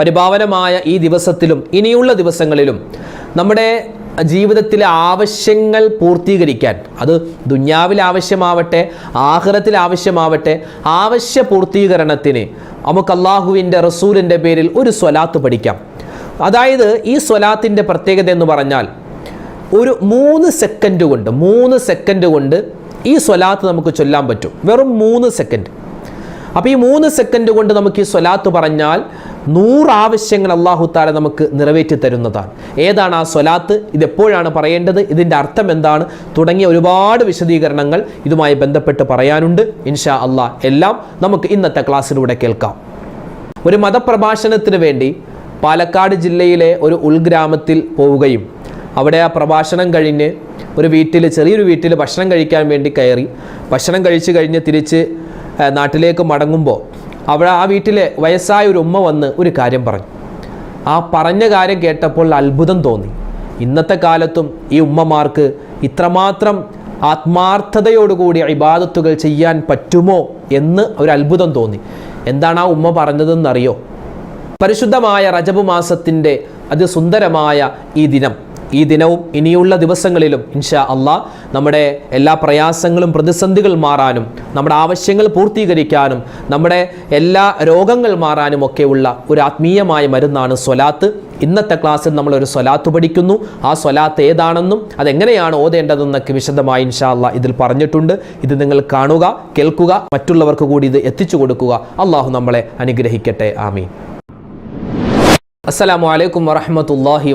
പരിഭാവനമായ ഈ ദിവസത്തിലും ഇനിയുള്ള ദിവസങ്ങളിലും നമ്മുടെ ജീവിതത്തിലെ ആവശ്യങ്ങൾ പൂർത്തീകരിക്കാൻ അത് ദുന്യാവിൽ ആവശ്യമാവട്ടെ ആഹ്റത്തിൽ ആവശ്യമാവട്ടെ ആവശ്യ പൂർത്തീകരണത്തിന് നമുക്ക് അള്ളാഹുവിന്റെ റസൂലിന്റെ പേരിൽ ഒരു സ്വലാത്ത് പഠിക്കാം. അതായത് ഈ സ്വലാത്തിന്റെ പ്രത്യേകത എന്ന് പറഞ്ഞാൽ ഒരു മൂന്ന് സെക്കൻഡ് കൊണ്ട് മൂന്ന് സെക്കൻഡ് കൊണ്ട് ഈ സ്വലാത്ത് നമുക്ക് ചൊല്ലാൻ പറ്റും. വെറും മൂന്ന് സെക്കൻഡ്. അപ്പോൾ ഈ മൂന്ന് സെക്കൻഡ് കൊണ്ട് നമുക്ക് ഈ സ്വലാത്ത് പറഞ്ഞാൽ നൂറ് ആവശ്യങ്ങൾ അള്ളാഹു താല നമുക്ക് നിറവേറ്റി തരുന്നതാണ്. ഏതാണ് ആ സ്വലാത്ത്? ഇതെപ്പോഴാണ് പറയേണ്ടത്? ഇതിന്റെ അർത്ഥം എന്താണ്? തുടങ്ങിയ ഒരുപാട് വിശദീകരണങ്ങൾ ഇതുമായി ബന്ധപ്പെട്ട് പറയാനുണ്ട്. ഇൻഷാ അള്ളാഹ് എല്ലാം നമുക്ക് ഇന്നത്തെ ക്ലാസ്സിലൂടെ കേൾക്കാം. ഒരു മതപ്രഭാഷണത്തിന് വേണ്ടി പാലക്കാട് ജില്ലയിലെ ഒരു ഉൾഗ്രാമത്തിൽ പോവുകയും അവിടെ ആ പ്രഭാഷണം കഴിഞ്ഞ് ഒരു വീട്ടിൽ ചെറിയൊരു വീട്ടിൽ ഭക്ഷണം കഴിക്കാൻ വേണ്ടി കയറി ഭക്ഷണം കഴിച്ച് കഴിഞ്ഞ് തിരിച്ച് നാട്ടിലേക്ക് മടങ്ങുമ്പോൾ അവിടെ ആ വീട്ടിലെ വയസ്സായ ഒരു ഉമ്മ വന്ന് ഒരു കാര്യം പറഞ്ഞു. ആ പറഞ്ഞ കാര്യം കേട്ടപ്പോൾ അത്ഭുതം തോന്നി. ഇന്നത്തെ കാലത്തും ഈ ഉമ്മമാർക്ക് ഇത്രമാത്രം ആത്മാർത്ഥതയോടുകൂടി ഇബാദത്തുകൾ ചെയ്യാൻ പറ്റുമോ എന്ന് ഒരു അത്ഭുതം തോന്നി. എന്താണ് ആ ഉമ്മ പറഞ്ഞതെന്നറിയോ? പരിശുദ്ധമായ റജബ് മാസത്തിന്റെ അതിസുന്ദരമായ ഈ ദിനം. ഈ ദിനവും ഇനിയുള്ള ദിവസങ്ങളിലും ഇൻഷാ അള്ളാ നമ്മുടെ എല്ലാ പ്രയാസങ്ങളും പ്രതിസന്ധികൾ മാറാനും നമ്മുടെ ആവശ്യങ്ങൾ പൂർത്തീകരിക്കാനും നമ്മുടെ എല്ലാ രോഗങ്ങൾ മാറാനും ഒക്കെയുള്ള ഒരു ആത്മീയമായ മരുന്നാണ് സ്വലാത്ത്. ഇന്നത്തെ ക്ലാസ്സിൽ നമ്മളൊരു സ്വലാത്ത് പഠിക്കുന്നു. ആ സ്വലാത്ത് ഏതാണെന്നും അതെങ്ങനെയാണ് ഓതേണ്ടതെന്നൊക്കെ വിശദമായി ഇൻഷാ അള്ളാ ഇതിൽ പറഞ്ഞിട്ടുണ്ട്. ഇത് നിങ്ങൾ കാണുക കേൾക്കുക മറ്റുള്ളവർക്ക് കൂടി ഇത് എത്തിച്ചു കൊടുക്കുക. അള്ളാഹു നമ്മളെ അനുഗ്രഹിക്കട്ടെ. ആമീൻ. അസ്സലാമു അലൈക്കും വറഹ്മത്തുള്ളാഹി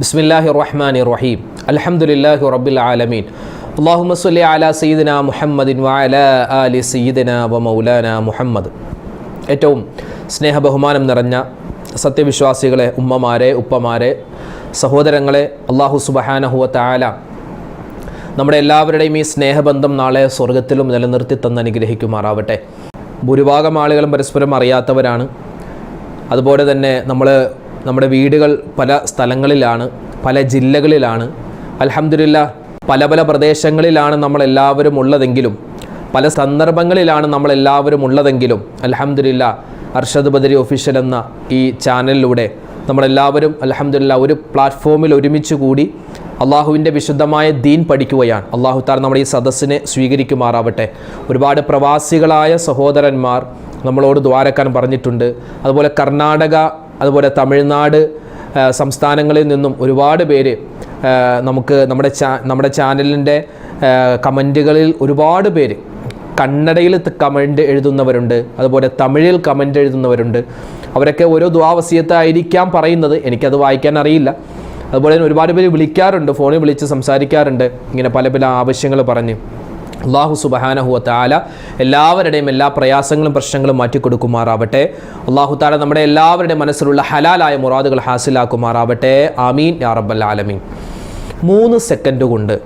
വബറകാതുഹു റഹ്മാൻ റഹീം അൽഹംദുലില്ലാഹി റബ്ബിൽ ആലമീൻ. അല്ലാഹുമ്മ സ്വല്ലി അലാ സയ്യിദിന മുഹമ്മദിൻ വഅല ആലി സയ്യിദിന വ മൗലാന മുഹമ്മദ്. ഏറ്റവും സ്നേഹബഹുമാനം നിറഞ്ഞ സത്യവിശ്വാസികളെ ഉമ്മമാരെ ഉപ്പമാരെ സഹോദരങ്ങളെ അള്ളാഹു സുബഹാനഹുവ തആല നമ്മുടെ എല്ലാവരുടെയും ഈ സ്നേഹബന്ധം നാളെ സ്വർഗത്തിലും നിലനിർത്തി തന്ന് അനുഗ്രഹിക്കുമാറാവട്ടെ. ഭൂരിഭാഗം ആളുകളും പരസ്പരം അറിയാത്തവരാണ്. അതുപോലെ തന്നെ നമ്മൾ നമ്മുടെ വീടുകൾ പല സ്ഥലങ്ങളിലാണ് പല ജില്ലകളിലാണ്. അലഹമില്ല പല പല പ്രദേശങ്ങളിലാണ് നമ്മളെല്ലാവരും ഉള്ളതെങ്കിലും പല സന്ദർഭങ്ങളിലാണ് നമ്മളെല്ലാവരും ഉള്ളതെങ്കിലും അലഹമില്ല അർഷദ് ബദരി ഒഫീഷ്യൽ എന്ന ഈ ചാനലിലൂടെ നമ്മളെല്ലാവരും അലഹമില്ല ഒരു പ്ലാറ്റ്ഫോമിൽ ഒരുമിച്ച് കൂടി അള്ളാഹുവിന്റെ വിശുദ്ധമായ ദീൻ പഠിക്കുകയാണ്. അള്ളാഹു താർ നമ്മുടെ ഈ സദസ്സിനെ സ്വീകരിക്കുമാറാവട്ടെ. ഒരുപാട് പ്രവാസികളായ സഹോദരന്മാർ നമ്മളോട് ദ്വാരക്കാൻ പറഞ്ഞിട്ടുണ്ട്. അതുപോലെ കർണാടക അതുപോലെ തമിഴ്നാട് സംസ്ഥാനങ്ങളിൽ നിന്നും ഒരുപാട് പേര് നമുക്ക് നമ്മുടെ ചാ നമ്മുടെ ചാനലിന്റെ കമന്റുകളിൽ ഒരുപാട് പേര് കന്നഡയിൽ കമന്റ് എഴുതുന്നവരുണ്ട് അതുപോലെ തമിഴിൽ കമന്റ് എഴുതുന്നവരുണ്ട്. അവരൊക്കെ ഓരോ ദ്വാവസ്യത്തായിരിക്കാം പറയുന്നത് എനിക്കത് വായിക്കാൻ അറിയില്ല. അതുപോലെ തന്നെ ഒരുപാട് പേര് വിളിക്കാറുണ്ട് ഫോണിൽ വിളിച്ച് സംസാരിക്കാറുണ്ട് ഇങ്ങനെ പല പല ആവശ്യങ്ങൾ പറഞ്ഞ്. അള്ളാഹു സുബഹാനഹുവ താല എല്ലാവരുടെയും എല്ലാ പ്രയാസങ്ങളും പ്രശ്നങ്ങളും മാറ്റിക്കൊടുക്കുമാറാവട്ടെ. അള്ളാഹു താല നമ്മുടെ എല്ലാവരുടെയും മനസ്സിലുള്ള ഹലാലായ മുറാദുകൾ ഹാസിലാക്കുമാറാവട്ടെ. ആമീൻ. യാ റബ്ബൽ ആലമീൻ. മൂന്ന് സെക്കൻഡ് കൊണ്ട്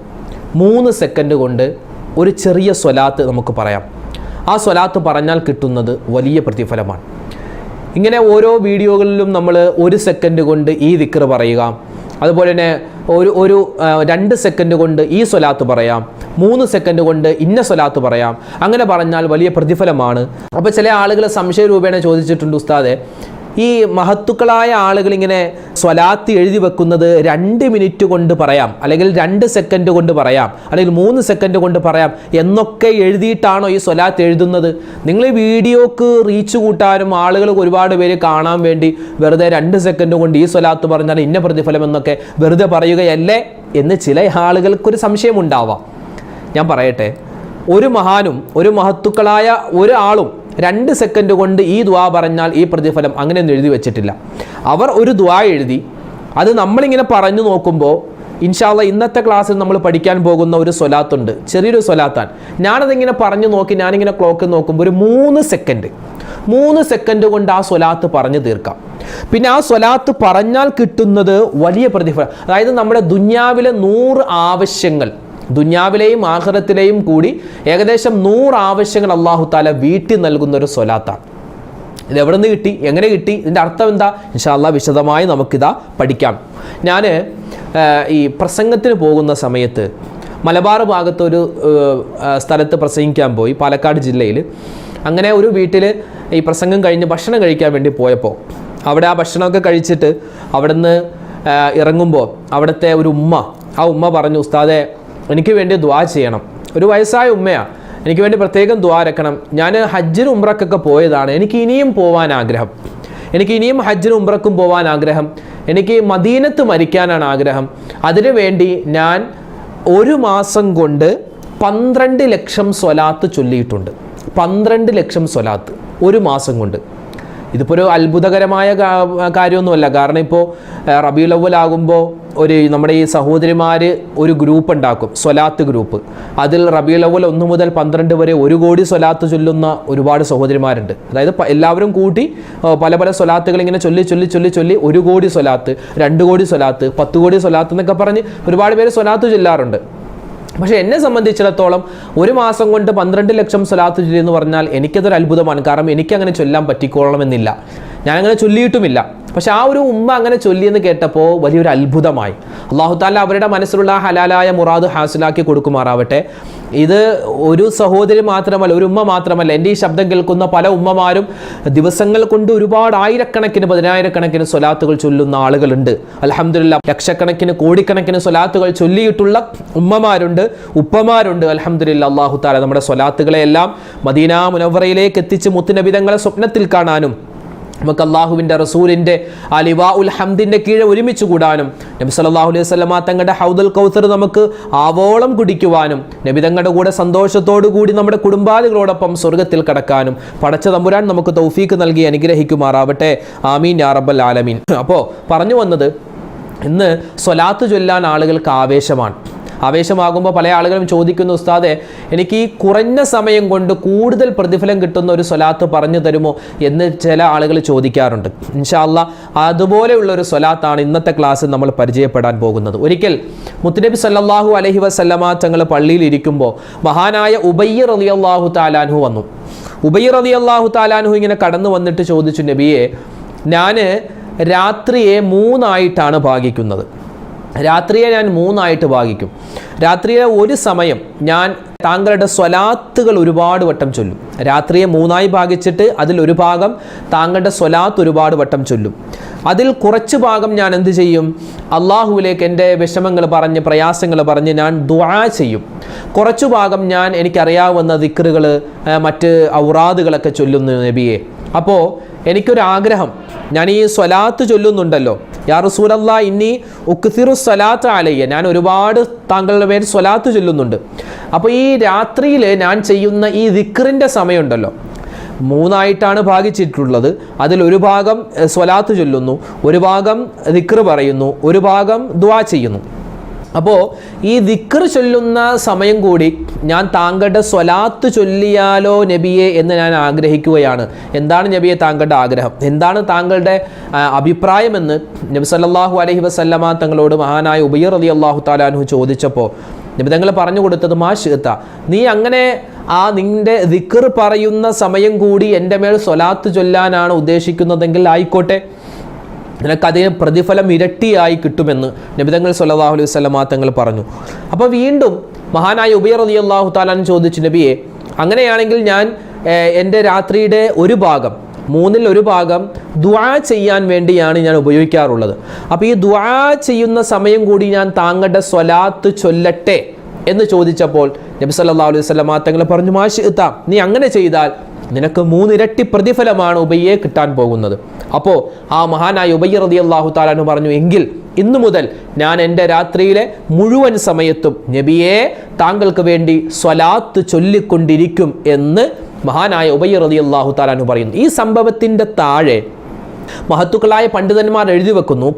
മൂന്ന് സെക്കൻഡ് കൊണ്ട് ഒരു ചെറിയ സ്വലാത്ത് നമുക്ക് പറയാം. ആ സ്വലാത്ത് പറഞ്ഞാൽ കിട്ടുന്നത് വലിയ പ്രതിഫലമാണ്. ഇങ്ങനെ ഓരോ വീഡിയോകളിലും നമ്മൾ ഒരു സെക്കൻഡ് കൊണ്ട് ഈ ദിക്കർ പറയുക. അതുപോലെ തന്നെ ഒരു ഒരു രണ്ട് സെക്കൻഡ് കൊണ്ട് ഈ സ്വലാത്ത് പറയാം. മൂന്ന് സെക്കൻഡ് കൊണ്ട് ഇന്ന സ്വലാത്ത് പറയാം. അങ്ങനെ പറഞ്ഞാൽ വലിയ പ്രതിഫലമാണ്. അപ്പോൾ ചില ആളുകൾ സംശയ രൂപേണ ചോദിച്ചിട്ടുണ്ട് ഉസ്താദെ. ഈ മഹത്തുക്കളായ ആളുകൾ ഇങ്ങനെ സ്വലാത്ത് എഴുതി വെക്കുന്നത് രണ്ട് മിനിറ്റ് കൊണ്ട് പറയാം അല്ലെങ്കിൽ രണ്ട് സെക്കൻഡ് കൊണ്ട് പറയാം അല്ലെങ്കിൽ മൂന്ന് സെക്കൻഡ് കൊണ്ട് പറയാം എന്നൊക്കെ എഴുതിയിട്ടാണോ ഈ സ്വലാത്ത് എഴുതുന്നത്? നിങ്ങൾ ഈ വീഡിയോക്ക് റീച്ച് കൂട്ടാനും ആളുകൾ ഒരുപാട് പേര് കാണാൻ വേണ്ടി വെറുതെ രണ്ട് സെക്കൻഡ് കൊണ്ട് ഈ സ്വലാത്ത് പറഞ്ഞാൽ ഇന്ന പ്രതിഫലം എന്നൊക്കെ വെറുതെ പറയുകയല്ലേ എന്ന് ചില ആളുകൾക്കൊരു സംശയമുണ്ടാവാം. ഞാൻ പറയട്ടെ ഒരു മഹാനും ഒരു മഹത്തുക്കളായ ഒരാളും രണ്ട് സെക്കൻഡ് കൊണ്ട് ഈ ദ്വാ പറഞ്ഞാൽ ഈ പ്രതിഫലം അങ്ങനെയൊന്നും എഴുതി വെച്ചിട്ടില്ല. അവർ ഒരു ദ്വാ എഴുതി. അത് നമ്മളിങ്ങനെ പറഞ്ഞു നോക്കുമ്പോൾ ഇൻഷാല്ല ഇന്നത്തെ ക്ലാസ്സിൽ നമ്മൾ പഠിക്കാൻ പോകുന്ന ഒരു സ്വലാത്തുണ്ട്. ചെറിയൊരു സൊലാത്താൻ ഞാനതിങ്ങനെ പറഞ്ഞു നോക്കി ഞാനിങ്ങനെ ക്ലോക്ക് നോക്കുമ്പോൾ ഒരു മൂന്ന് സെക്കൻഡ് മൂന്ന് സെക്കൻഡ് കൊണ്ട് ആ സ്വലാത്ത് പറഞ്ഞു തീർക്കാം. പിന്നെ ആ സ്വലാത്ത് പറഞ്ഞാൽ കിട്ടുന്നത് വലിയ പ്രതിഫലം. അതായത് നമ്മുടെ ദുന്യാവിലെ നൂറ് ആവശ്യങ്ങൾ. ദുന്യാവിലെയും ആഹ്റത്തിലെയും കൂടി ഏകദേശം നൂറ് ആവശ്യങ്ങൾ അള്ളാഹു താല വീട്ടിൽ നൽകുന്ന ഒരു സ്വലാത്താണ്. ഇത് എവിടെ നിന്ന് കിട്ടി? എങ്ങനെ കിട്ടി? ഇതിന്റെ അർത്ഥം എന്താ? ഇൻഷാല്ല വിശദമായി നമുക്കിതാ പഠിക്കാം. ഞാൻ ഈ പ്രസംഗത്തിന് പോകുന്ന സമയത്ത് മലബാർ ഭാഗത്ത് ഒരു സ്ഥലത്ത് പ്രസംഗിക്കാൻ പോയി പാലക്കാട് ജില്ലയിൽ അങ്ങനെ ഒരു വീട്ടിൽ ഈ പ്രസംഗം കഴിഞ്ഞ് ഭക്ഷണം കഴിക്കാൻ വേണ്ടി പോയപ്പോൾ അവിടെ ആ ഭക്ഷണമൊക്കെ കഴിച്ചിട്ട് അവിടുന്ന് ഇറങ്ങുമ്പോൾ അവിടുത്തെ ഒരു ഉമ്മ ആ ഉമ്മ പറഞ്ഞു ഉസ്താദെ എനിക്ക് വേണ്ടി ദ്വാ ചെയ്യണം. ഒരു വയസ്സായ ഉമ്മയാണ് എനിക്ക് വേണ്ടി പ്രത്യേകം ദ്വാ രക്കണം ഞാൻ ഹജ്ജിനും ഉംറക്കൊക്കെ പോയതാണ്. എനിക്ക് ഇനിയും പോവാൻ ആഗ്രഹം. എനിക്ക് ഇനിയും ഹജ്ജിനും ഉംറക്കും പോവാൻ ആഗ്രഹം. എനിക്ക് മദീനത്ത് മരിക്കാനാണ് ആഗ്രഹം. അതിനുവേണ്ടി ഞാൻ ഒരു മാസം കൊണ്ട് പന്ത്രണ്ട് ലക്ഷം സ്വലാത്ത് ചൊല്ലിയിട്ടുണ്ട്. പന്ത്രണ്ട് ലക്ഷം സ്വലാത്ത് ഒരു മാസം കൊണ്ട്. ഇതിപ്പോൾ ഒരു അത്ഭുതകരമായ കാര്യമൊന്നുമല്ല. കാരണം ഇപ്പോൾ റബിയുലവലാകുമ്പോൾ ഒരു നമ്മുടെ ഈ സഹോദരിമാർ ഒരു ഗ്രൂപ്പ് ഉണ്ടാക്കും സ്വലാത്ത് ഗ്രൂപ്പ്. അതിൽ റബിയുൽ അവൽ ഒന്ന് മുതൽ പന്ത്രണ്ട് വരെ ഒരു കോടി സ്വലാത്ത് ചൊല്ലുന്ന ഒരുപാട് സഹോദരിമാരുണ്ട്. അതായത് എല്ലാവരും കൂട്ടി പല പല സ്വലാത്തുകൾ ഇങ്ങനെ ചൊല്ലി ചൊല്ലി ചൊല്ലി ചൊല്ലി ഒരു കോടി സ്വലാത്ത് രണ്ട് കോടി സ്വലാത്ത് പത്ത് കോടി സ്വലാത്ത് എന്നൊക്കെ പറഞ്ഞ് ഒരുപാട് പേര് സ്വലാത്ത് ചൊല്ലാറുണ്ട്. പക്ഷേ എന്നെ സംബന്ധിച്ചിടത്തോളം ഒരു മാസം കൊണ്ട് പന്ത്രണ്ട് ലക്ഷം സ്വലാത്ത് ചൊല്ലി എന്ന് പറഞ്ഞാൽ എനിക്കതൊരു അത്ഭുതമാണ് കാരണം എനിക്കങ്ങനെ ചൊല്ലാൻ പറ്റിക്കോളണമെന്നില്ല. ഞാനങ്ങനെ ചൊല്ലിയിട്ടുമില്ല. പക്ഷെ ആ ഒരു ഉമ്മ അങ്ങനെ ചൊല്ലിയെന്ന് കേട്ടപ്പോൾ വലിയൊരു അത്ഭുതമായി. അള്ളാഹു താല അവരുടെ മനസ്സിലുള്ള ഹലാലായ മുറാദ് ഹാസിലാക്കി കൊടുക്കുമാറാവട്ടെ. ഇത് ഒരു സഹോദരി മാത്രമല്ല ഒരു ഉമ്മ മാത്രമല്ല എന്റെ ഈ ശബ്ദം കേൾക്കുന്ന പല ഉമ്മമാരും ദിവസങ്ങൾ കൊണ്ട് ഒരുപാട് ആയിരക്കണക്കിന് പതിനായിരക്കണക്കിന് സ്വലാത്തുകൾ ചൊല്ലുന്ന ആളുകളുണ്ട്. അലഹമില്ല ലക്ഷക്കണക്കിന് കോടിക്കണക്കിന് സ്വലാത്തുകൾ ചൊല്ലിയിട്ടുള്ള ഉമ്മമാരുണ്ട് ഉപ്പമാരുണ്ട്. അലഹമില്ല അള്ളാഹു താല നമ്മുടെ സ്വലാത്തുകളെ എല്ലാം മദീന മുനവറയിലേക്ക് എത്തിച്ച് മുത്തുനബിതങ്ങളെ സ്വപ്നത്തിൽ കാണാനും നമുക്ക് അള്ളാഹുവിന്റെ റസൂലിന്റെ അലിവാ ഉൽ ഹംദിന്റെ കീഴെ ഒരുമിച്ച് കൂടാനും നബി സല്ലല്ലാഹു അലൈഹി വസല്ലമ തങ്ങളുടെ ഹൗദൽ കൗസർ നമുക്ക് ആവോളം കുടിക്കുവാനും നബി തങ്ങളുടെ കൂടെ സന്തോഷത്തോടു കൂടി നമ്മുടെ കുടുംബാദികളോടൊപ്പം സ്വർഗത്തിൽ കടക്കാനും പടച്ച തമ്പുരാൻ നമുക്ക് തൗഫീക്ക് നൽകി അനുഗ്രഹിക്കുമാറാവട്ടെ. ആമീൻ യാ റബ്ബൽ ആലമീൻ. അപ്പോൾ പറഞ്ഞു വന്നത് ഇന്ന് സ്വലാത്ത് ചൊല്ലാൻ ആളുകൾക്ക് ആവേശമാണ്. ആവേശമാകുമ്പോൾ പല ആളുകളും ചോദിക്കുന്നു ഉസ്താദെ എനിക്ക് ഈ കുറഞ്ഞ സമയം കൊണ്ട് കൂടുതൽ പ്രതിഫലം കിട്ടുന്ന ഒരു സ്വലാത്ത് പറഞ്ഞു തരുമോ? എന്ന് ചില ആളുകൾ ചോദിക്കാറുണ്ട്. ഇൻഷാല്ല അതുപോലെയുള്ള ഒരു സ്വലാത്താണ് ഇന്നത്തെ ക്ലാസ്സിൽ നമ്മൾ പരിചയപ്പെടാൻ പോകുന്നത്. ഒരിക്കൽ മുത്തുനബി സല്ലാഹു അലഹി വസല്ലമ തങ്ങൾ പള്ളിയിൽ ഇരിക്കുമ്പോൾ മഹാനായ ഉബയ്യ റളിയല്ലാഹു താലാൻഹു വന്നു. ഉബയ്യ റളിയല്ലാഹു താലാൻഹു ഇങ്ങനെ കടന്നു വന്നിട്ട് ചോദിച്ചു നബിയെ ഞാൻ രാത്രിയെ മൂന്നായിട്ടാണ് ഭാഗിക്കുന്നത്. രാത്രിയെ ഞാൻ മൂന്നായിട്ട് ഭാഗിക്കും. രാത്രിയെ ഒരു സമയം ഞാൻ താങ്കളുടെ സ്വലാത്തുകൾ ഒരുപാട് വട്ടം ചൊല്ലും. രാത്രിയെ മൂന്നായി ഭാഗിച്ചിട്ട് അതിൽ ഒരു ഭാഗം താങ്കളുടെ സ്വലാത്ത് ഒരുപാട് വട്ടം ചൊല്ലും. അതിൽ കുറച്ച് ഭാഗം ഞാൻ എന്ത് ചെയ്യും? അള്ളാഹുവിലേക്ക് എന്റെ വിഷമങ്ങൾ പറഞ്ഞ് പ്രയാസങ്ങൾ പറഞ്ഞ് ഞാൻ ദുആ ചെയ്യും. കുറച്ചു ഭാഗം ഞാൻ എനിക്കറിയാവുന്ന ദിക്റുകൾ മറ്റ് ഔറാദുകളൊക്കെ ചൊല്ലുന്നു നബിയെ. അപ്പോൾ എനിക്കൊരാഗ്രഹം ഞാൻ ഈ സ്വലാത്ത് ചൊല്ലുന്നുണ്ടല്ലോ. യാ റസൂലല്ല ഇനി ഉക്സിറു സ്വലാത്ത് അലയ്യ. ഞാൻ ഒരുപാട് താങ്കളുടെ പേര് സ്വലാത്ത് ചൊല്ലുന്നുണ്ട്. അപ്പോൾ ഈ രാത്രിയിൽ ഞാൻ ചെയ്യുന്ന ഈ ദിക്റിന്റെ സമയമുണ്ടല്ലോ. മൂന്നായിട്ടാണ് ഭാഗിച്ചിട്ടുള്ളത്. അതിൽ ഒരു ഭാഗം സ്വലാത്ത് ചൊല്ലുന്നു ഒരു ഭാഗം ദിക്ർ പറയുന്നു ഒരു ഭാഗം ദുആ ചെയ്യുന്നു. അപ്പോൾ ഈ ദിക്കർ ചൊല്ലുന്ന സമയം കൂടി ഞാൻ താങ്കളുടെ സ്വലാത്ത് ചൊല്ലിയാലോ നബിയെ എന്ന് ഞാൻ ആഗ്രഹിക്കുകയാണ്. എന്താണ് നബിയെ താങ്കളുടെ ആഗ്രഹം? എന്താണ് താങ്കളുടെ അഭിപ്രായമെന്ന് നബി സല്ലാഹു അലഹി വസല്ലമ തങ്ങളോട് മഹാനായ ഉബയ്യർ അലി അള്ളാഹു താലാൻഹു ചോദിച്ചപ്പോൾ നബി തങ്ങൾ പറഞ്ഞു കൊടുത്തത് മാ നീ അങ്ങനെ ആ നിന്റെ ദിക്കർ പറയുന്ന സമയം കൂടി എന്റെ മേൽ സ്വലാത്ത് ചൊല്ലാനാണ് ഉദ്ദേശിക്കുന്നതെങ്കിൽ ആയിക്കോട്ടെ. നിനക്കതിന് പ്രതിഫലം ഇരട്ടിയായി കിട്ടുമെന്ന് നബിതങ്ങൾ സല്ലാഹു അലൈഹി സ്വലമാ തങ്ങൾ പറഞ്ഞു. അപ്പോൾ വീണ്ടും മഹാനായ ഉബൈർ അലി അള്ളാഹു താലാൻ ചോദിച്ചു നബിയെ അങ്ങനെയാണെങ്കിൽ ഞാൻ എന്റെ രാത്രിയുടെ ഒരു ഭാഗം മൂന്നിൽ ഒരു ഭാഗം ദ്വാ ചെയ്യാൻ വേണ്ടിയാണ് ഞാൻ ഉപയോഗിക്കാറുള്ളത്. അപ്പോൾ ഈ ദ്വാ ചെയ്യുന്ന സമയം കൂടി ഞാൻ താങ്കളുടെ സ്വലാത്ത് ചൊല്ലട്ടെ? എന്ന് ചോദിച്ചപ്പോൾ നബി സല്ലാ അലൈഹി സ്വലമാ തങ്ങൾ പറഞ്ഞു മാഷിത്താം നീ അങ്ങനെ ചെയ്താൽ നിനക്ക് മൂന്നിരട്ടി പ്രതിഫലമാണ് ഉബയ്യെ കിട്ടാൻ പോകുന്നത്. അപ്പോൾ ആ മഹാനായ ഉബയ്യ റതി അള്ളാഹു താലാനു പറഞ്ഞു എങ്കിൽ ഇന്നു മുതൽ ഞാൻ എന്റെ രാത്രിയിലെ മുഴുവൻ സമയത്തും നബിയെ താങ്കൾക്ക് വേണ്ടി സ്വലാത്ത് ചൊല്ലിക്കൊണ്ടിരിക്കും എന്ന് മഹാനായ ഉബയ്യ റതി അള്ളാഹു താലാനു പറയുന്നു. ഈ സംഭവത്തിന്റെ താഴെ മഹത്തുക്കളായ പണ്ഡിതന്മാർ എഴുതി വെക്കുന്നു.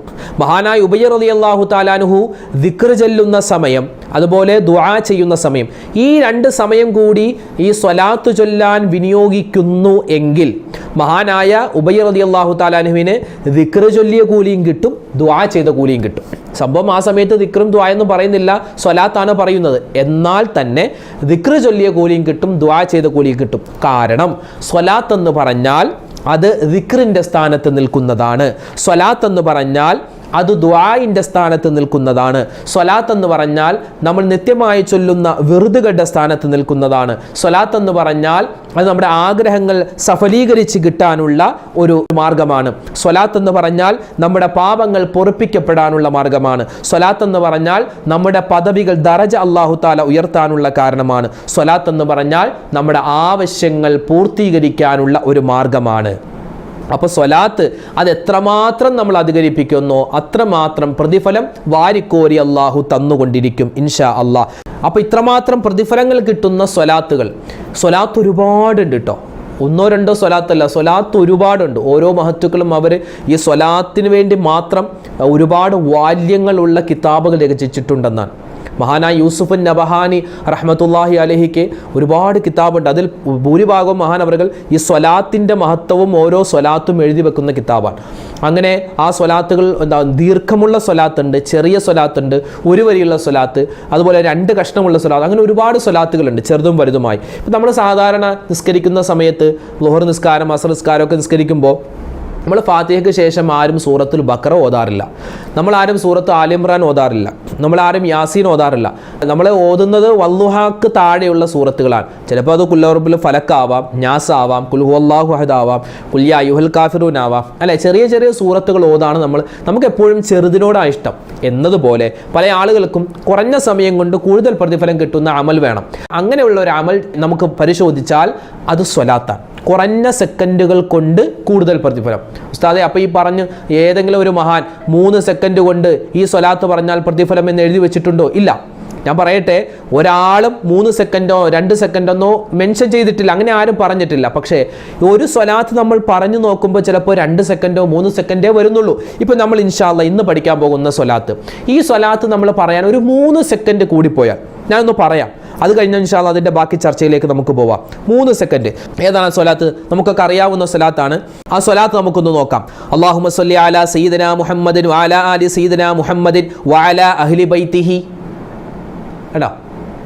മഹാനായ ഉബയർ അലി അള്ളാഹു താലാനുഹു ദിക്ർ ചെല്ലുന്ന സമയം അതുപോലെ ദുആ ചെയ്യുന്ന സമയം ഈ രണ്ട് സമയം കൂടി ഈ സ്വലാത്ത് ചൊല്ലാൻ വിനിയോഗിക്കുന്നു എങ്കിൽ മഹാനായ ഉബയർ അലി അള്ളാഹു താലാനുഹുവിന് ദിക്ർ ചൊല്ലിയ കൂലിയും കിട്ടും ദുആ ചെയ്ത കൂലിയും കിട്ടും. സംഭവം ആ സമയത്ത് ദിക്റും ദുആ എന്ന് പറയുന്നില്ല സ്വലാത്താണ് പറയുന്നത്. എന്നാൽ തന്നെ ദിക്ർ ചൊല്ലിയ കൂലിയും കിട്ടും ദുആ ചെയ്ത കൂലിയും കിട്ടും. കാരണം സ്വലാത്ത് എന്ന് പറഞ്ഞാൽ അത് ദിക്റിന്റെ സ്ഥാനത്ത് നിൽക്കുന്നതാണ്. സ്വലാത്ത് എന്ന് പറഞ്ഞാൽ അത് ദ്വായിന്റെ സ്ഥാനത്ത് നിൽക്കുന്നതാണ്. സ്വലാത്ത് എന്ന് പറഞ്ഞാൽ നമ്മൾ നിത്യമായി ചൊല്ലുന്ന വെറുതുകെട്ട സ്ഥാനത്ത് നിൽക്കുന്നതാണ്. സ്വലാത്ത് എന്ന് പറഞ്ഞാൽ അത് നമ്മുടെ ആഗ്രഹങ്ങൾ സഫലീകരിച്ച് കിട്ടാനുള്ള ഒരു മാർഗമാണ്. സ്വലാത്ത് എന്ന് പറഞ്ഞാൽ നമ്മുടെ പാപങ്ങൾ പൊറുപ്പിക്കപ്പെടാനുള്ള മാർഗമാണ്. സ്വലാത്ത് എന്ന് പറഞ്ഞാൽ നമ്മുടെ പദവികൾ ദറജ അള്ളാഹു താല ഉയർത്താനുള്ള കാരണമാണ്. സ്വലാത്ത് എന്ന് പറഞ്ഞാൽ നമ്മുടെ ആവശ്യങ്ങൾ പൂർത്തീകരിക്കാനുള്ള ഒരു മാർഗമാണ്. അപ്പോൾ സ്വലാത്ത് അത് എത്രമാത്രം നമ്മൾ അധികരിപ്പിക്കുന്നോ അത്രമാത്രം പ്രതിഫലം വാരിക്കോരി അള്ളാഹു തന്നുകൊണ്ടിരിക്കും ഇൻഷാ അള്ളാഹ് അപ്പോൾ ഇത്രമാത്രം പ്രതിഫലങ്ങൾ കിട്ടുന്ന സ്വലാത്തുകൾ. സ്വലാത്ത് ഒരുപാടുണ്ട് കേട്ടോ ഒന്നോ രണ്ടോ സ്വലാത്തല്ല സ്വലാത്ത് ഒരുപാടുണ്ട്. ഓരോ മഹത്തുക്കളും അവർ ഈ സ്വലാത്തിന് വേണ്ടി മാത്രം ഒരുപാട് വാല്യങ്ങളുള്ള കിതാബുകൾ രചിച്ചിട്ടുണ്ടെന്നാണ്. മഹാനായ യൂസുഫുൻ നബഹാനി റഹ്മത്തുല്ലാഹി അലഹിക്ക് ഒരുപാട് കിതാബുണ്ട്. അതിൽ ഭൂരിഭാഗവും അവർ ഈ സ്വലാത്തിന്റെ മഹത്വവും ഓരോ സ്വലാത്തും എഴുതി വെക്കുന്ന കിതാബാണ്. അങ്ങനെ ആ സ്വലാത്തുകൾ എന്താ ദീർഘമുള്ള സ്വലാത്തുണ്ട് ചെറിയ സ്വലാത്തുണ്ട് ഒരു വരിയുള്ള സ്വലാത്ത് അതുപോലെ രണ്ട് കഷ്ണമുള്ള സ്വലാത്ത് അങ്ങനെ ഒരുപാട് സ്വലാത്തുകളുണ്ട് ചെറുതും വലുതുമായി. ഇപ്പം നമ്മൾ സാധാരണ നിസ്കരിക്കുന്ന സമയത്ത് ലോഹർ നിസ്കാരം അസർ നിസ്കാരമൊക്കെ നിസ്കരിക്കുമ്പോൾ നമ്മൾ ഫാത്തിഹയ്ക്ക് ശേഷം ആരും സൂറത്തുൽ ബക്കറ ഓതാറില്ല. നമ്മൾ ആരും സൂറത്ത് ആലിമ്രാൻ ഓതാറില്ല. നമ്മൾ ആരും യാസീൻ ഓതാറില്ല. നമ്മൾ ഓതുന്നത് വല്ലുഹാക്ക് താഴെയുള്ള സൂറത്തുകളാണ്. ചിലപ്പോൾ അത് കുല്ലറുബിൽ ഫലക്കാവാം ഞാസ് ആവാം അള്ളാഹു അഹദ് ആവാം കുല്യ യുഹൽ കാഫിറൂൻ ആവാം. അല്ലെ? ചെറിയ ചെറിയ സൂറത്തുകൾ ഓതാണ് നമ്മൾ നമുക്ക് എപ്പോഴും ചെറുതിനോടാണ് ഇഷ്ടം. എന്നതുപോലെ പല ആളുകൾക്കും കുറഞ്ഞ സമയം കൊണ്ട് കൂടുതൽ പ്രതിഫലം കിട്ടുന്ന അമൽ വേണം. അങ്ങനെയുള്ള ഒരു അമൽ നമുക്ക് പരിശോധിച്ചാൽ അത് സ്വലാത്താണ്. കുറഞ്ഞ സെക്കൻഡുകൾ കൊണ്ട് കൂടുതൽ പ്രതിഫലം. ഉസ്താദെ അപ്പോൾ ഈ പറഞ്ഞ് ഏതെങ്കിലും ഒരു മഹാൻ മൂന്ന് സെക്കൻഡ് കൊണ്ട് ഈ സ്വലാത്ത് പറഞ്ഞാൽ പ്രതിഫലം എന്ന് എഴുതി വെച്ചിട്ടുണ്ടോ? ഇല്ല. ഞാൻ പറയട്ടെ ഒരാളും മൂന്ന് സെക്കൻഡോ രണ്ട് സെക്കൻഡൊന്നോ മെൻഷൻ ചെയ്തിട്ടില്ല. അങ്ങനെ ആരും പറഞ്ഞിട്ടില്ല. പക്ഷേ ഒരു സ്വലാത്ത് നമ്മൾ പറഞ്ഞു നോക്കുമ്പോൾ ചിലപ്പോൾ രണ്ട് സെക്കൻഡോ മൂന്ന് സെക്കൻഡേ വരുന്നുള്ളൂ. ഇപ്പോൾ നമ്മൾ ഇൻഷാല്ല ഇന്ന് പഠിക്കാൻ പോകുന്ന സ്വലാത്ത്. ഈ സ്വലാത്ത് നമ്മൾ പറയാൻ ഒരു മൂന്ന് സെക്കൻഡ് കൂടിപ്പോയാൽ ഞാനൊന്ന് പറയാം. അത് കഴിഞ്ഞ ഇൻഷാല്ല അതിന്റെ ബാക്കി ചർച്ചയിലേക്ക് നമുക്ക് പോവാം. മൂന്ന് സെക്കൻഡ് ഏതാണ് സ്വലാത്ത്? നമുക്കൊക്കെ അറിയാവുന്ന സ്വലാത്താണ്. ആ സ്വലാത്ത് നമുക്കൊന്ന് നോക്കാം. അള്ളാഹു സല്ലി മുഹമ്മദിൻ മുഹമ്മദിൻ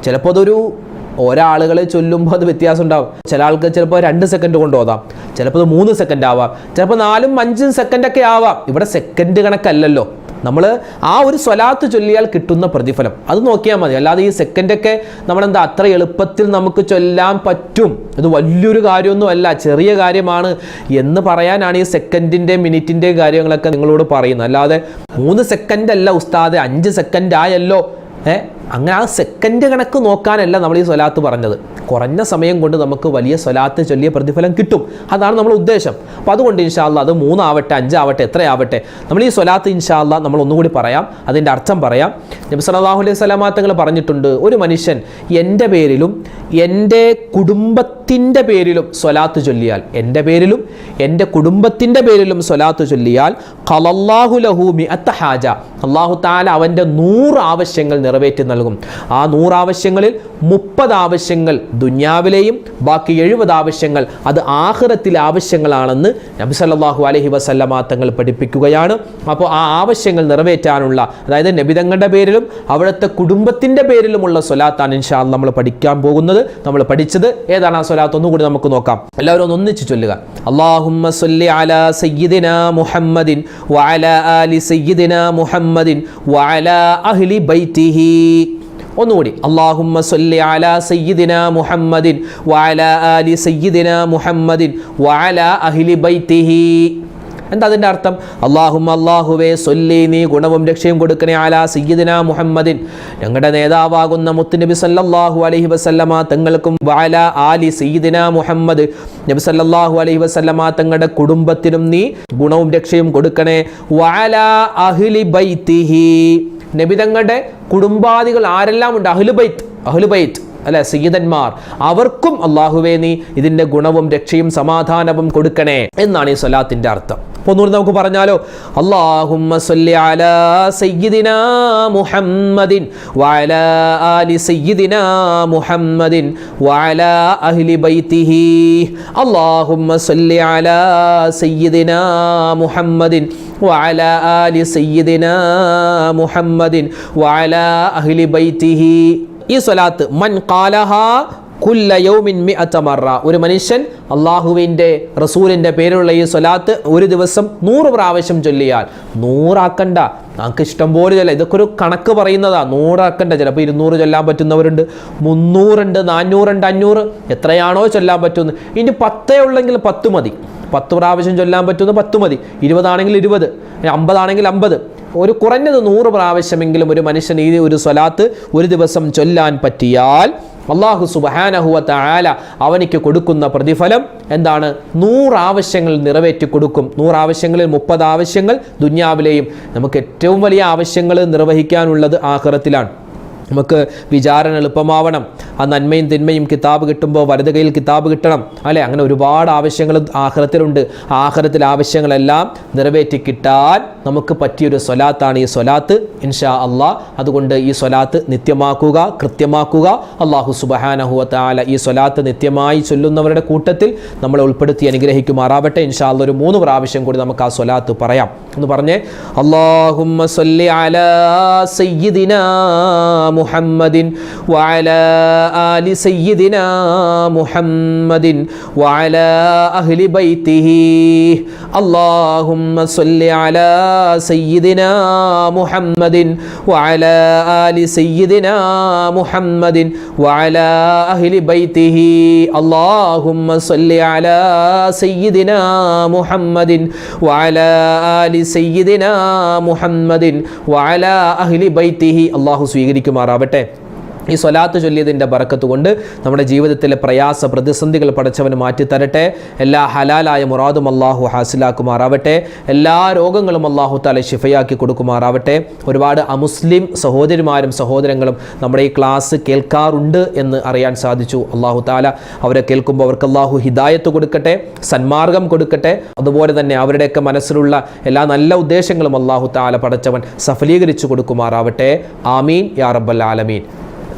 ചിലപ്പോൾ അതൊരു ഒരാളുകൾ ചൊല്ലുമ്പോൾ അത് വ്യത്യാസം ഉണ്ടാവും. ചില ആൾക്ക് ചിലപ്പോൾ രണ്ട് സെക്കൻഡ് കൊണ്ട് ഓതാം. ചിലപ്പോൾ അത് മൂന്ന് സെക്കൻഡ് ആവാം. ചിലപ്പോൾ നാലും അഞ്ചും സെക്കൻഡൊക്കെ ആവാം. ഇവിടെ സെക്കൻഡ് കണക്കല്ലല്ലോ. നമ്മൾ ആ ഒരു സ്വലാത്ത് ചൊല്ലിയാൽ കിട്ടുന്ന പ്രതിഫലം. അത് നോക്കിയാൽ മതി. അല്ലാതെ ഈ സെക്കൻഡൊക്കെ നമ്മളെന്താ അത്ര എളുപ്പത്തിൽ നമുക്ക് ചൊല്ലാൻ പറ്റും. ഇത് വലിയൊരു കാര്യമൊന്നും അല്ല ചെറിയ കാര്യമാണ് എന്ന് പറയാനാണ് ഈ സെക്കൻഡിന്റെ മിനിറ്റിന്റെ കാര്യങ്ങളൊക്കെ നിങ്ങളോട് പറയുന്നത്. അല്ലാതെ മൂന്ന് സെക്കൻഡ് അല്ല ഉസ്താദ് അഞ്ച് സെക്കൻഡ് ആയല്ലോ ഏഹ് അങ്ങനെ ആ സെക്കൻഡ് കണക്ക് നോക്കാനല്ല നമ്മൾ ഈ സ്വലാത്ത് പറഞ്ഞത്. കുറഞ്ഞ സമയം കൊണ്ട് നമുക്ക് വലിയ സ്വലാത്ത് ചൊല്ലിയ പ്രതിഫലം കിട്ടും. അതാണ് നമ്മൾ ഉദ്ദേശം. അപ്പോൾ അതുകൊണ്ട് ഇൻഷാല്ല അത് മൂന്നാവട്ടെ അഞ്ചാവട്ടെ എത്രയാവട്ടെ നമ്മൾ ഈ സ്വലാത്ത് ഇൻഷാല്ല നമ്മൾ ഒന്നുകൂടി പറയാം. അതിന്റെ അർത്ഥം പറയാം. നബി സല്ലല്ലാഹു അലൈഹി സ്വലാമാങ്ങൾ പറഞ്ഞിട്ടുണ്ട് ഒരു മനുഷ്യൻ എന്റെ പേരിലും എന്റെ കുടുംബത്തിന്റെ പേരിലും സ്വലാത്ത് ചൊല്ലിയാൽ എന്റെ പേരിലും എന്റെ കുടുംബത്തിന്റെ പേരിലും സ്വലാത്ത് ചൊല്ലിയാൽ ഖലല്ലാഹു ലഹു മിഅത്ത ഹാജ. അള്ളാഹു താല അവന്റെ നൂറ് ആവശ്യങ്ങൾ നിറവേറ്റി നൽകും. ആ നൂറാവശ്യങ്ങളിൽ മുപ്പത് ആവശ്യങ്ങൾ ദുന്യാവിലെയും ബാക്കി എഴുപത് ആവശ്യങ്ങൾ അത് ആഹ്റത്തിലെ ആവശ്യങ്ങളാണെന്ന് നബി സല്ലാഹു അലഹി വസല്ലമ തങ്ങൾ പഠിപ്പിക്കുകയാണ്. അപ്പോൾ ആ ആവശ്യങ്ങൾ നിറവേറ്റാനുള്ള അതായത് നബിതങ്ങളുടെ പേരിലും അവിടുത്തെ കുടുംബത്തിന്റെ പേരിലുമുള്ള സ്വലാത്താണ് ഇൻഷാൽ നമ്മൾ പഠിക്കാൻ പോകുന്നത്. നമ്മൾ പഠിച്ചത് ഏതാണ് ആ സ്വലാത്ത്? ഒന്നുകൂടി നമുക്ക് നോക്കാം. എല്ലാവരും ഒന്ന് ഒന്നിച്ച് ചൊല്ലുക. അള്ളാഹുമ്മ സല്ലി അലാ സയ്യിദിന മുഹമ്മദിൻ വഅല ആലി സയ്യിദിന മുഹമ്മദിൻ വഅല അഹ്ലി ബൈത്തിഹി. ഒന്നുകൂടി. അള്ളാഹുമ്മ സല്ലി അലാ സയ്യിദിന മുഹമ്മദിൻ വാല ആലി സയ്യിദിന മുഹമ്മദിൻ വാല അഹ്ലി ബൈത്തിഹി. എന്താ അതിന്റെ അർത്ഥം? അള്ളാഹും അള്ളാഹുവേ സൊല്ലി നീ ഗുണവും രക്ഷയും കൊടുക്കണേ ആലാ സയ്യിദിന മുഹമ്മദിൻ. ഞങ്ങളുടെ നേതാവാകുന്ന മുത്തുനബി സല്ലാഹു അലഹി വസല്ലമ തങ്ങൾക്കും വാല ആലി സയ്യിദിന മുഹമ്മദ് നബി സല്ലാഹു അലഹി വസല്ലമ തങ്ങളുടെ കുടുംബത്തിനും നീ ഗുണവും രക്ഷയും കൊടുക്കണേ. വാല അഹ്ലി ബൈത്തിഹി. നബി തങ്ങളുടെ കുടുംബാദികൾ ആരെല്ലാം ഉണ്ട് അഹ്ലുബൈത്ത് അഹ്ലുബൈത്ത് അല്ലെ? സീതന്മാർ അവർക്കും അള്ളാഹുവേ നീ ഇതിന്റെ ഗുണവും രക്ഷയും സമാധാനവും കൊടുക്കണേ എന്നാണ് ഈ സ്വലാത്തിന്റെ അർത്ഥം. ഒന്നുകൂടി നമുക്ക് പറഞ്ഞാലോ. അള്ളാഹുമ്മ സല്ലി അലാ സയ്യിദിന മുഹമ്മദിൻ വഅല ആലി സയ്യിദിന മുഹമ്മദിൻ വഅല അഹ്ലി ബൈത്തിഹി. അള്ളാഹുമ്മ സല്ലി അലാ സയ്യിദിന മുഹമ്മദിൻ വഅല ആലി സയ്യിദിന മുഹമ്മദിൻ വഅല അഹ്ലി ബൈത്തിഹി. ഈ സ്വലാത്ത് മൻ കാലഹ കുല്ല യൗമിൻ ഒരു മനുഷ്യൻ അള്ളാഹുവിന്റെ റസൂലിന്റെ പേരുള്ള ഈ സ്വലാത്ത് ഒരു ദിവസം നൂറ് പ്രാവശ്യം ചൊല്ലിയാൽ നൂറാക്കണ്ട. നമുക്ക് ഇഷ്ടം പോലെ ചൊല്ലാം. ഇതൊക്കെ ഒരു കണക്ക് പറയുന്നതാ. നൂറാക്കണ്ട. ചിലപ്പോൾ ഇരുന്നൂറ് ചൊല്ലാൻ പറ്റുന്നവരുണ്ട്. മുന്നൂറുണ്ട് നാനൂറുണ്ട് അഞ്ഞൂറ്. എത്രയാണോ ചൊല്ലാൻ പറ്റുന്നത്. ഇനി പത്തേ ഉള്ളെങ്കിൽ പത്ത് മതി. പത്ത് പ്രാവശ്യം ചൊല്ലാൻ പറ്റുന്ന പത്ത് മതി. ഇരുപതാണെങ്കിൽ ഇരുപത്. അമ്പതാണെങ്കിൽ അമ്പത്. ഒരു കുറഞ്ഞത് നൂറ് പ്രാവശ്യമെങ്കിലും ഒരു മനുഷ്യൻ ഈ ഒരു സ്വലാത്ത് ഒരു ദിവസം ചൊല്ലാൻ പറ്റിയാൽ അള്ളാഹു സുബഹാനഹുവ ആല അവനിക്ക് കൊടുക്കുന്ന പ്രതിഫലം എന്താണ്? നൂറാവശ്യങ്ങൾ നിറവേറ്റി കൊടുക്കും. നൂറാവശ്യങ്ങളിൽ മുപ്പത് ആവശ്യങ്ങൾ ദുന്യാവിലെയും. നമുക്ക് ഏറ്റവും വലിയ ആവശ്യങ്ങൾ നിർവഹിക്കാനുള്ളത് ആഹ്റത്തിലാണ് നമുക്ക് വിചാരണ എളുപ്പമാവണം. ആ നന്മയും തിന്മയും കിതാബ് കിട്ടുമ്പോൾ വലത് കയ്യിൽ കിതാബ് കിട്ടണം. അല്ലെ? അങ്ങനെ ഒരുപാട് ആവശ്യങ്ങൾ ആഹ്റത്തിലുണ്ട് ആഹ്റത്തിൽ ആവശ്യങ്ങളെല്ലാം നിറവേറ്റി കിട്ടാൻ നമുക്ക് പറ്റിയൊരു സ്വലാത്താണ് ഈ സ്വലാത്ത്. ഇൻഷാ അള്ളാഹ് അതുകൊണ്ട് ഈ സ്വലാത്ത് നിത്യമാക്കുക കൃത്യമാക്കുക. അള്ളാഹു സുബഹാനഹുവ താല ഈ സ്വലാത്ത് നിത്യമായി ചൊല്ലുന്നവരുടെ കൂട്ടത്തിൽ നമ്മളെ ഉൾപ്പെടുത്തി അനുഗ്രഹിക്കുമാറാവട്ടെ. ഇൻഷാ അല്ല ഒരു മൂന്ന് പ്രാവശ്യം കൂടി നമുക്ക് ആ സ്വലാത്ത് പറയാം. എന്ന് പറഞ്ഞ് അള്ളാഹുമ്മ സല്ലി അലാ മുഹമ്മദിൻ ആലി മുഹമ്മദിൻ അഹ്ലി സല്ലി അലാ മുഹമ്മദിൻ ആലി മുഹമ്മദിൻ അഹ്ലി സല്ലി അലാ മുഹമ്മദിൻ ആലി സയ്യിദിനാ മുഹമ്മദിൻ വഅലാ അഹ്ലി ബൈത്തിഹി. അള്ളാഹു സ്വീകരിക്കുമാറാവട്ടെ. ഈ സ്വലാത്ത് ചൊല്ലിയതിന്റെ ബറക്കത്ത് കൊണ്ട് നമ്മുടെ ജീവിതത്തിലെ പ്രയാസ പ്രതിസന്ധികൾ പടച്ചവന് മാറ്റിത്തരട്ടെ എല്ലാ ഹലാലായ മുറാദും അള്ളാഹു ഹാസിലാക്കുമാറാവട്ടെ. എല്ലാ രോഗങ്ങളും അള്ളാഹു താല ഷിഫയാക്കി കൊടുക്കുമാറാവട്ടെ. ഒരുപാട് അമുസ്ലിം സഹോദരിമാരും സഹോദരങ്ങളും നമ്മുടെ ഈ ക്ലാസ് കേൾക്കാറുണ്ട് എന്ന് അറിയാൻ സാധിച്ചു. അള്ളാഹു താല അവരെ കേൾക്കുമ്പോൾ അവർക്ക് അള്ളാഹു ഹിദായത്ത് കൊടുക്കട്ടെ സന്മാർഗം കൊടുക്കട്ടെ. അതുപോലെ തന്നെ അവരുടെയൊക്കെ മനസ്സിലുള്ള എല്ലാ നല്ല ഉദ്ദേശങ്ങളും അള്ളാഹു താല പടച്ചവൻ സഫലീകരിച്ചു കൊടുക്കുമാറാവട്ടെ. ആമീൻ. യാ റബ്ബൽ ആലമീൻ.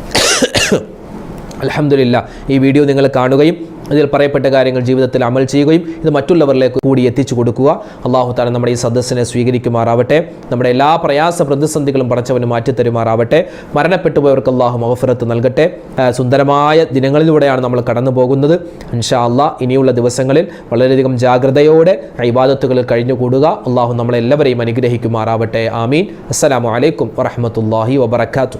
അലഹമില്ല ഈ വീഡിയോ നിങ്ങൾ കാണുകയും ഇതിൽ പറയപ്പെട്ട കാര്യങ്ങൾ ജീവിതത്തിൽ അമൽ ചെയ്യുകയും ഇത് മറ്റുള്ളവരിലേക്ക് കൂടി എത്തിച്ചു കൊടുക്കുക. അള്ളാഹു താല നമ്മുടെ ഈ സദസ്സിനെ സ്വീകരിക്കുമാറാവട്ടെ. നമ്മുടെ എല്ലാ പ്രയാസ പ്രതിസന്ധികളും പടച്ചവന് മാറ്റിത്തരുമാറാവട്ടെ. മരണപ്പെട്ടു പോയവർക്ക് അള്ളാഹു മഹഫറത്ത് നൽകട്ടെ സുന്ദരമായ ദിനങ്ങളിലൂടെയാണ് നമ്മൾ കടന്നു പോകുന്നത് ഇൻഷാ അള്ളാഹ് ഇനിയുള്ള ദിവസങ്ങളിൽ വളരെയധികം ജാഗ്രതയോടെ ഇബാദത്തുകളിൽ കഴിഞ്ഞുകൂടുക. അള്ളാഹു നമ്മളെല്ലാവരെയും അനുഗ്രഹിക്കുമാറാവട്ടെ. ആമീൻ. അസ്സലാമു അലൈക്കും വറഹമത്തല്ലാഹി വബർക്കാത്തു